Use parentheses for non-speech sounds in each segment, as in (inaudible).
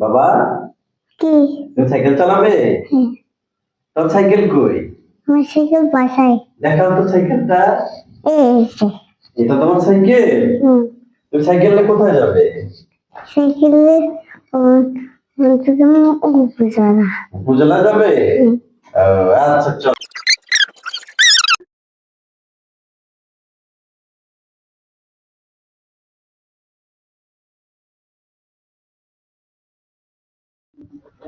বাবা? কি? তুমি সাইকেল চালাবে? তোর সাইকেল কই? আমার সাইকেল বাসায়। দেখাও তো সাইকেলটা। এটা তোমার সাইকেল? হুম। তুমি সাইকেলে কোথায় যাবে? সাইকেলে উপজেলা। উপজেলা যাবে? আচ্ছা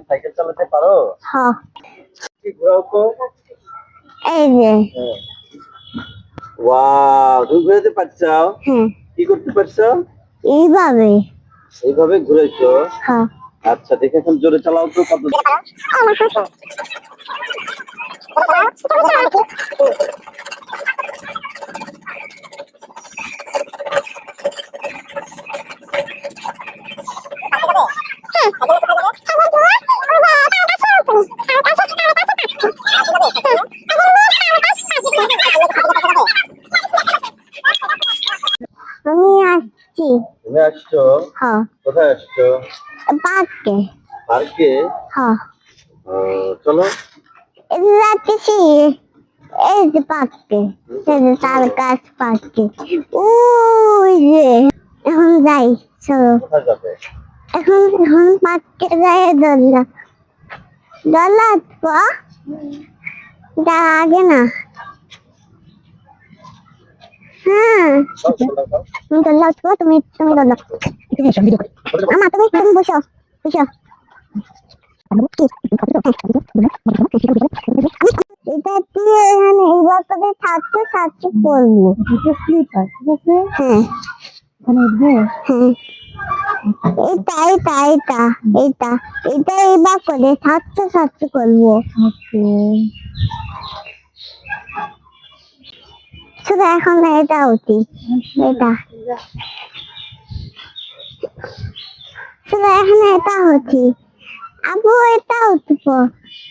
সাইকেল চালাতে পারো? হ্যাঁ। কি ঘোরাও তো? এই যে। ওয়াও তুমি ঘুরাতে পারছ? হ্যাঁ কি করতে পারছ? এইভাবে। এইভাবে ঘুরেছো? হ্যাঁ। আচ্ছা দেখে এখন জোরে চালাও তো কত আমি আসছি তুমি আসছো? হ্যাঁ। কোথায় আসছো? পার্কে। পার্কে? হ্যাঁ। চলো। যাচ্ছি। এই যে পার্কে। এই যে তার গাছ পার্কে। ওই যে। এখন যাই চলো। এখন এখন পার্কে যাই আসব তার আগে না। হ্যাঁ। তুমি দরজা আসব তুমি তুমি দরজা আমা তুমি তুমি বসো বসো এটা দিয়ে এখানে এইবার করে ছাত্র ছাত্রী পড়ব হ্যাঁ এটা এটা এটা এটা এটা এইবার করে ছাত্র ছাত্রী করব শুধু এখন এটা উচিত এটা। শুধু এখন এটা হচ্ছে আবু এটা উঠবো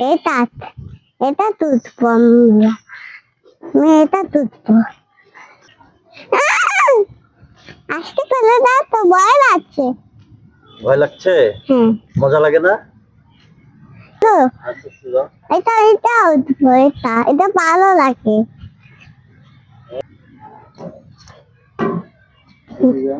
এটা এটা আমি এটা আহ! আজকে দাও তো ভয় লাগছে। ভয় লাগছে? হ্যাঁ। মজা লাগে না? তো আচ্ছা এটা এটা উঠবো এটা এটা ভালো লাগে। হ্যাঁ,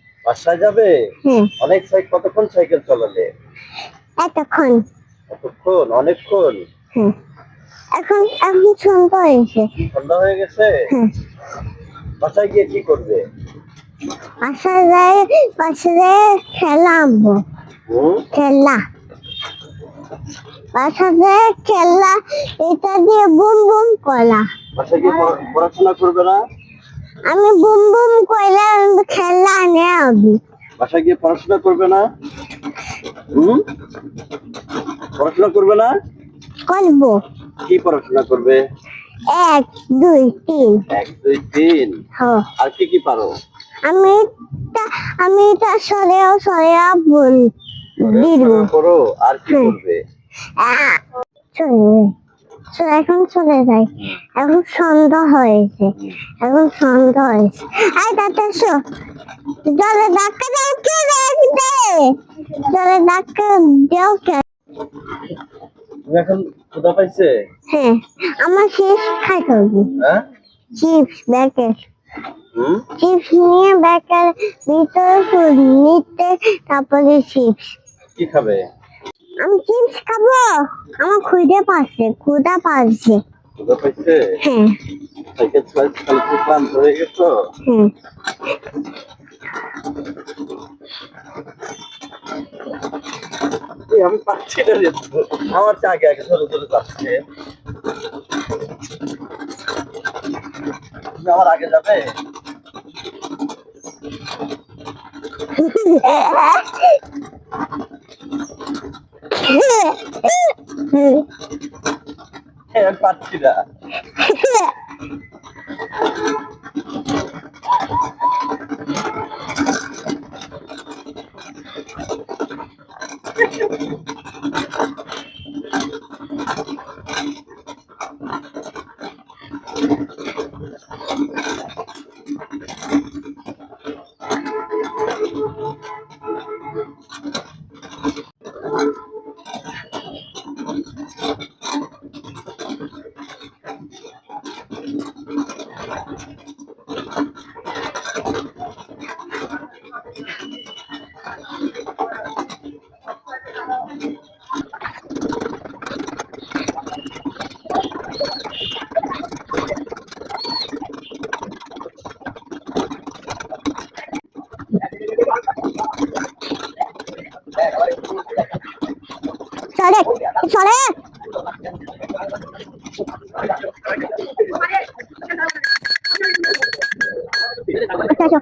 বাসায় যাবে? অনেক সাইকেল কতক্ষণ সাইকেল চালালে এতক্ষণ। কতক্ষণ অনেকক্ষণ? এখন এখন সুন্দর হয়েছে। ঠান্ডা হয়ে গেছে? বাসায় গিয়ে কি করবে? বাসায় যাই বাসায় যাই খেলা আনব। খেলা। বাসায় যাই খেলা এটা দিয়ে বুম বুম করা বাসায় গিয়ে পড়াশোনা করবে না? আমি বুম বুম কইলে খেলা আনে আবি। বাসায় গিয়ে পড়াশোনা করবে না? হুম? পড়াশোনা করবে না? করব। কি পড়াশোনা করবে? এক দুই তিন। এক দুই তিন। হ আর কি কি পারো? আমি আমি তা সরেও সরেও বল দিব করো। আর কি করবে? আহ, চলে। তো এখন চলে যাই। এখন সন্ধ্যা হয়েছে। এখন সন্ধ্যা হয়েছে। আয় তাতে এসো। জলে ধাক্কা দাও কে রাখবে? জলে ধাক্কা দাও কে? এখন ক্ষুধা পাইছে? হ্যাঁ আমার শেষ খাইতে হবে হ্যাঁ? চিপস ব্যাকের হুম? চিপস নিয়ে ব্যাকের ভিতরে ফুল নিতে তারপরে চিপস কি খাবে? আমি চিপস খাব। আমার খুদে পাচ্ছে ক্ষুদা পাচ্ছে। হ্যাঁ। ক্লান্ত গেছো? আমি পাচ্ছি না আমার চা আগে আগে ধরে ধরে যাচ্ছে। আমার আগে যাবে (laughs) এই, আমি পাচ্ছি না চলে আচ্ছা, আচ্ছা।